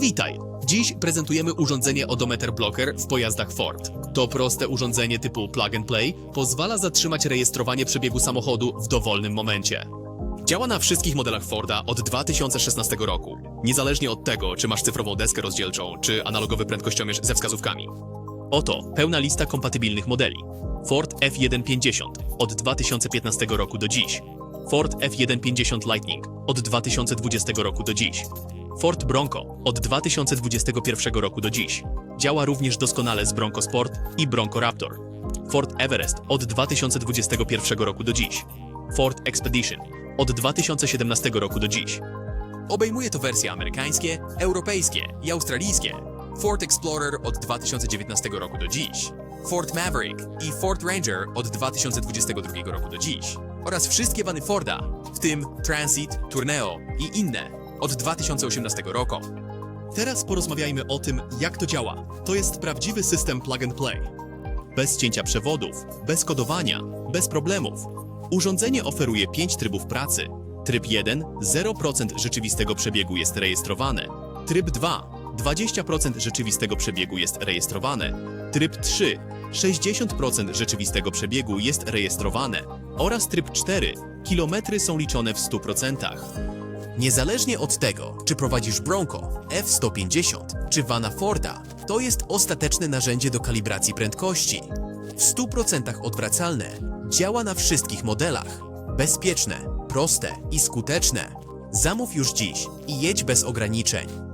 Witaj! Dziś prezentujemy urządzenie Odometer Blocker w pojazdach Ford. To proste urządzenie typu plug and play pozwala zatrzymać rejestrowanie przebiegu samochodu w dowolnym momencie. Działa na wszystkich modelach Forda od 2016 roku, niezależnie od tego, czy masz cyfrową deskę rozdzielczą, czy analogowy prędkościomierz ze wskazówkami. Oto pełna lista kompatybilnych modeli. Ford F150 od 2015 roku do dziś. Ford F150 Lightning od 2020 roku do dziś. Ford Bronco od 2021 roku do dziś. Działa również doskonale z Bronco Sport i Bronco Raptor. Ford Everest od 2021 roku do dziś. Ford Expedition od 2017 roku do dziś. Obejmuje to wersje amerykańskie, europejskie i australijskie. Ford Explorer od 2019 roku do dziś. Ford Maverick i Ford Ranger od 2022 roku do dziś. Oraz wszystkie wany Forda, w tym Transit, Tourneo i inne od 2018 roku. Teraz porozmawiajmy o tym, jak to działa. To jest prawdziwy system plug and play. Bez cięcia przewodów, bez kodowania, bez problemów. Urządzenie oferuje 5 trybów pracy. Tryb 1 0% rzeczywistego przebiegu jest rejestrowane. Tryb 2 20% rzeczywistego przebiegu jest rejestrowane. Tryb 3 60% rzeczywistego przebiegu jest rejestrowane. Oraz tryb 4 kilometry są liczone w 100%. Niezależnie od tego, czy prowadzisz Bronco, F-150 czy Vana Forda, to jest ostateczne narzędzie do kalibracji prędkości. W 100% odwracalne, działa na wszystkich modelach. Bezpieczne, proste i skuteczne. Zamów już dziś i jedź bez ograniczeń.